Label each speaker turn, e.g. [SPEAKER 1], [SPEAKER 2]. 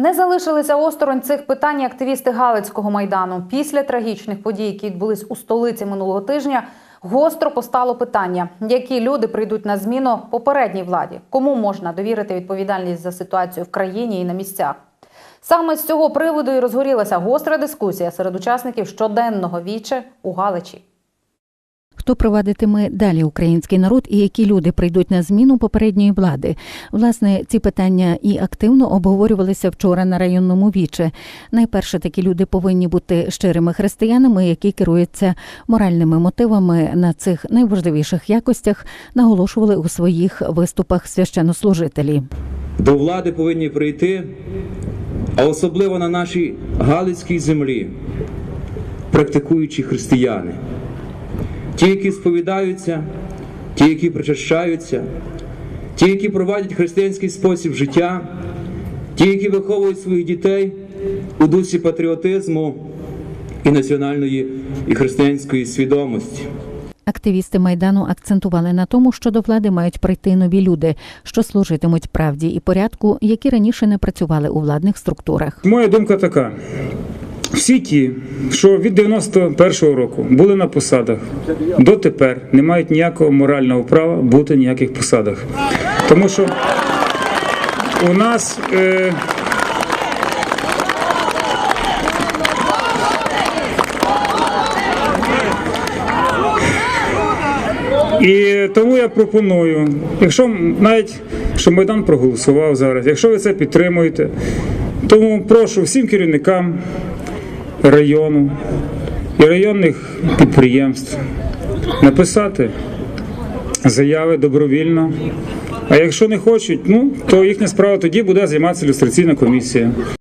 [SPEAKER 1] Не залишилися осторонь цих питань активісти Галицького майдану. Після трагічних подій, які відбулись у столиці минулого тижня, гостро постало питання, які люди прийдуть на зміну попередній владі, кому можна довірити відповідальність за ситуацію в країні і на місцях. Саме з цього приводу і розгорілася гостра дискусія серед учасників щоденного віче у Галичі.
[SPEAKER 2] Хто провадитиме далі український народ і які люди прийдуть на зміну попередньої влади? Власне, ці питання і активно обговорювалися вчора на районному віче. Найперше такі люди повинні бути щирими християнами, які керуються моральними мотивами на цих найважливіших якостях, наголошували у своїх виступах священнослужителі.
[SPEAKER 3] До влади повинні прийти, а особливо на нашій Галицькій землі, практикуючі християни. Ті, які сповідаються, ті, які причащаються, ті, які провадять християнський спосіб життя, ті, які виховують своїх дітей у дусі патріотизму і національної і християнської свідомості.
[SPEAKER 2] Активісти майдану акцентували на тому, що до влади мають прийти нові люди, що служитимуть правді і порядку, які раніше не працювали у владних структурах.
[SPEAKER 4] Моя думка така: всі ті, що від 91-го року були на посадах, дотепер не мають ніякого морального права бути на ніяких посадах. Тому що у нас. Е, І тому я пропоную, якщо навіть що Майдан проголосував зараз, якщо ви це підтримуєте, тому прошу всім керівникам району і районних підприємств написати заяви добровільно. А якщо не хочуть, ну то їхня справа тоді буде займатися люстраційна комісія.